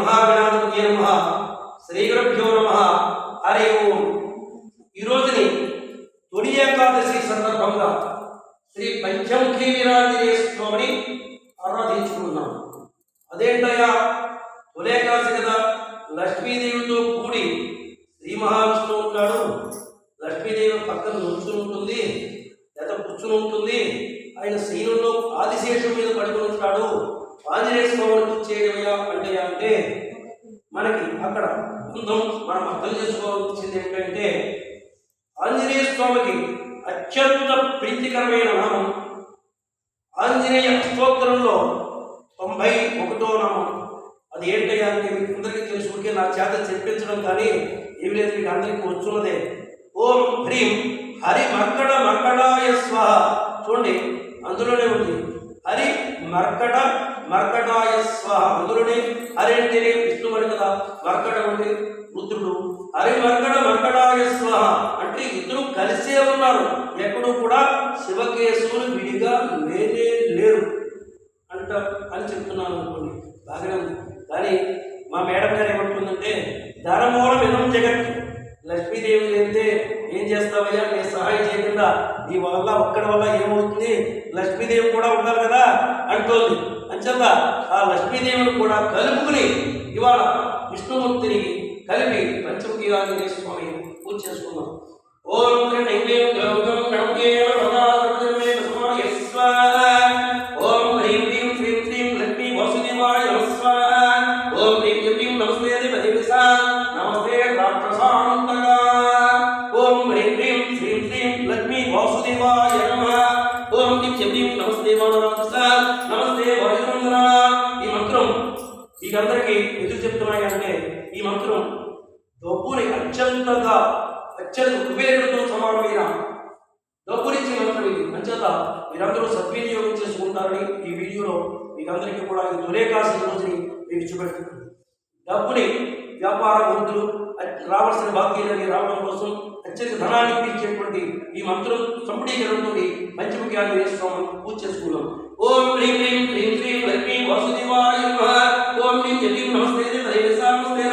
మహాగణాధిపతి నమ శ్రీ గురుభ్యో నమ. హరి ఓం. ఈ రోజుని తొలి ఏకాదశి సందర్భంగా శ్రీ పంచముఖి వీరాంజనేయ స్వామిని ఆరాధించుకుంటున్నాం. అదేంటయా తొలి ఏకాదశి కదా. లక్ష్మీదేవితో కూడి శ్రీ మహావిష్ణువు ఉంటాడు లక్ష్మీదేవి పక్కన నుంచుని ఉంటుంది లేదా కూర్చుని ఉంటుంది. అత్యంత ప్రీతికరమైన నామం ఆంజనేయ స్తోత్రంలో తొంభై ఒకటో నామం అది ఏంటయ్యా అంటే మీకు అందరికీ తెలుసుకుంటే నా చేత చెప్పించడం కానీ ఏమి లేదు మీకు అందరికీ వచ్చున్నదే. ఓం హ్రీం హరి మర్కట మర్కడాయ స్వాహ. చూడండి అందులోనే ఉంది. హరి మర్కట మర్కటాయ స్వాహ. అందులోనే హరి అంటేనే విష్ణుమని కదా. మర్కట ఉండి రుద్రుడు. హరి మర్కట మర్కటాయ స్వాహ అంటే ఇద్దరు కలిసే ఉన్నారు. ఎక్కడూ కూడా శివకేశవులు విడిగా లేనే లేరు అంట అని చెప్తున్నాను అనుకోండి. బాగానే ఉంది. కానీ మా మేడం గారు ఏమంటుందంటే ధనమూలం ఇదం జగత్ లక్ష్మీదేవి లేదే ఏం చేస్తావయ్యా? నేను సహాయం చేయకుండా నీ వల్ల ఒక్కడి వల్ల ఏమవుతుంది? లక్ష్మీదేవి కూడా ఉండాలి కదా? అంటోంది. అంచేత ఆ లక్ష్మీదేవిని కూడా కలుపుకుని ఇవాళ విష్ణుమూర్తిని కలిపి పంచముఖి ఆంజనేయ స్వామి పూజ చేసుకున్నాం ஓம் கண்ணிங்கே லோகம் நம்பியே மகா మీరందరూ సద్వినియోగం చేసుకుంటారని ఈ వీడియోలో మీకందరికీ కూడా ఈ తొలేకాసిన రోజుని మీకు చూపెడుతున్నాను డబ్బుని వ్యాపార వృద్ధులు రావాల్సిన బాధ్యతని రావడం కోసం అత్యంత ధనాన్ని ఇప్పించేటువంటి ఈ మంత్రం సంపడీకరణతో పంచముఖి ఆంజనేయ స్వామి పూజ చేసుకున్నాం ఓం హ్రీం హ్రీం హ్రీం హ్రీం లక్ష్మీ వాసుదేవాయ ఓం హ్రీం హ్రీం నమస్తే దేవదేవసా నమస్తే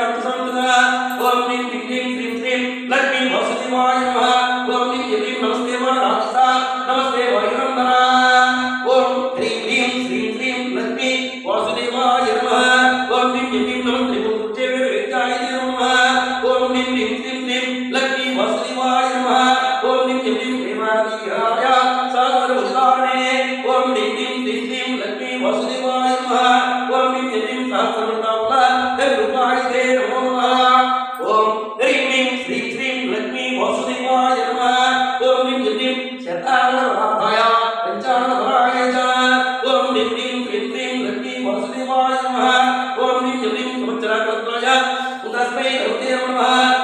उदास्मै रौद्रे नमः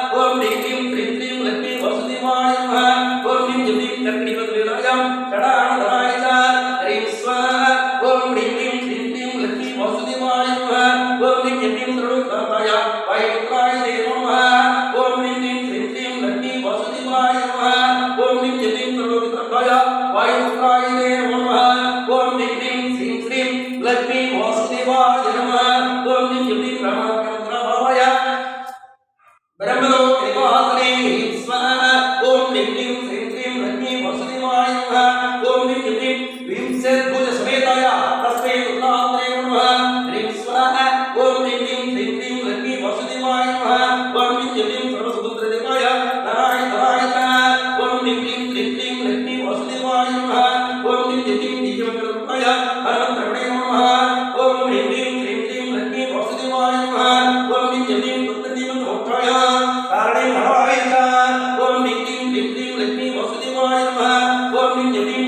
những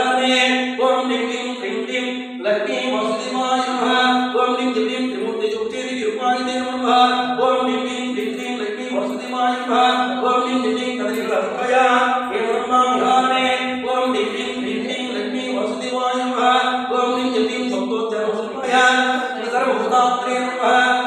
خاطر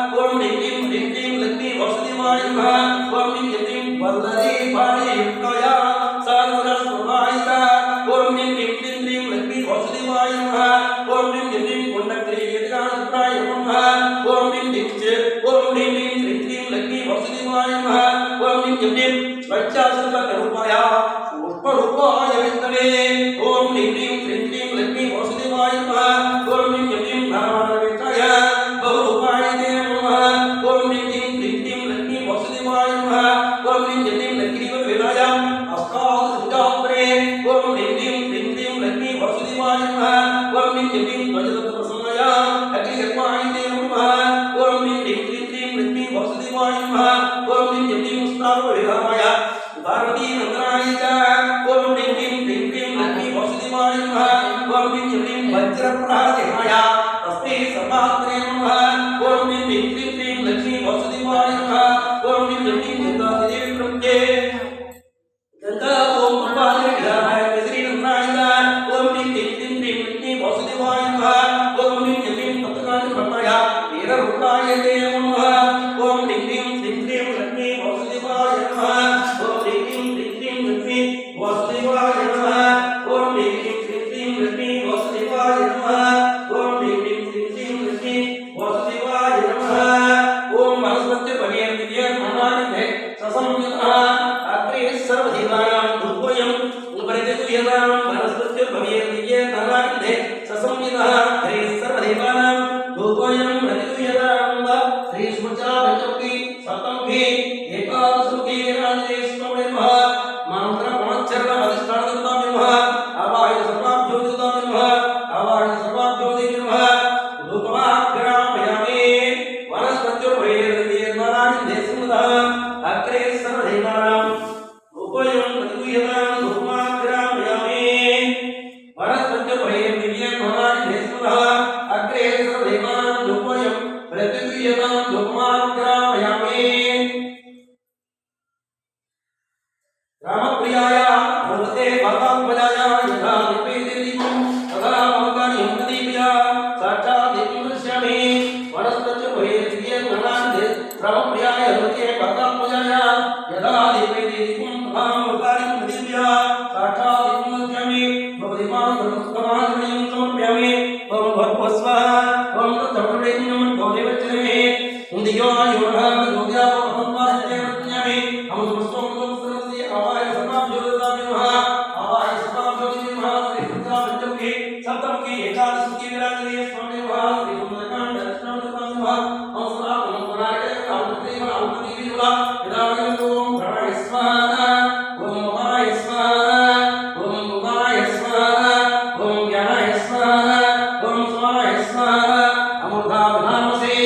सप्तमुखी एकादश की विराजनीय स्वामी महा श्री सुंदरकांड अष्टावध स्वामी महा हंसला परंपराय कामदेव आवृत्ति विवा यदाविंदो प्राण स्मरण ओम ममाय स्मरण ओम ममाय स्मरण ओम ज्ञानाय स्मरण ओम स्वाय स्मरण अमृता नामसे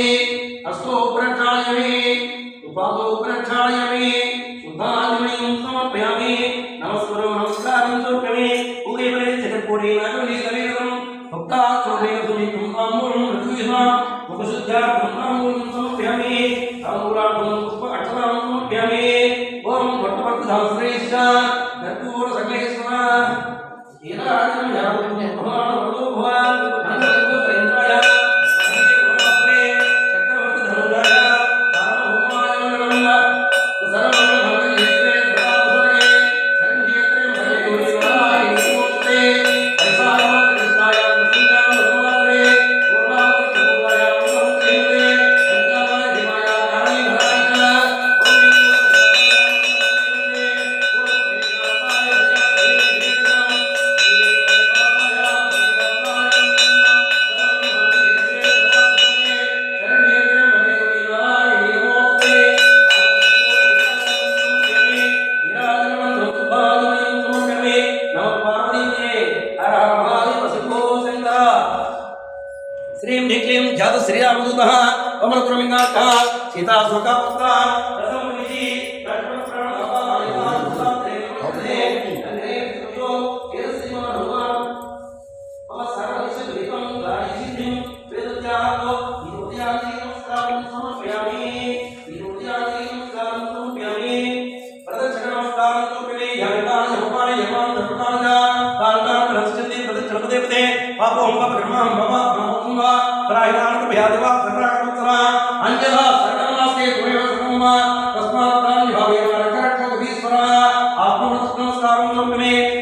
अस्तो प्रचालयमे उपादो प्रचालयमे Ah, ख्यात श्रीरामदूतः वमनकुरमिङ्गाः सीतासुखपुत्राः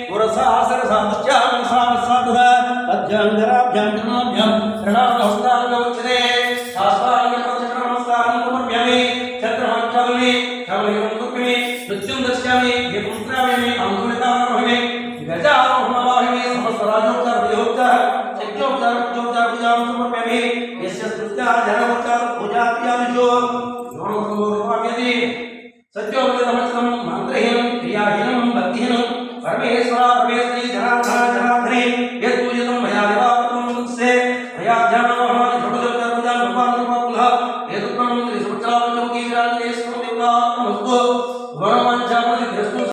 पुरसासर सामस्यामन सामसाधुः पद्यांगराभ्यांगनाभ्यं प्रणवस्तांगवचने शास्त्रांगवचक्रमस्तांगवभ्यमे चक्रमच्छामि क्षमयुक्तमे नृत्यं दृश्यामि विपुत्रामि मे अंकुरितामहे गजारोहणवाहिमे समस्तराजोत्तरभयोक्तः शक्योत्तरभयोक्तरभुजां समर्पयामि यस्य स्मृत्या जनवोत्तरभुजात्यादिशो योनसम्भव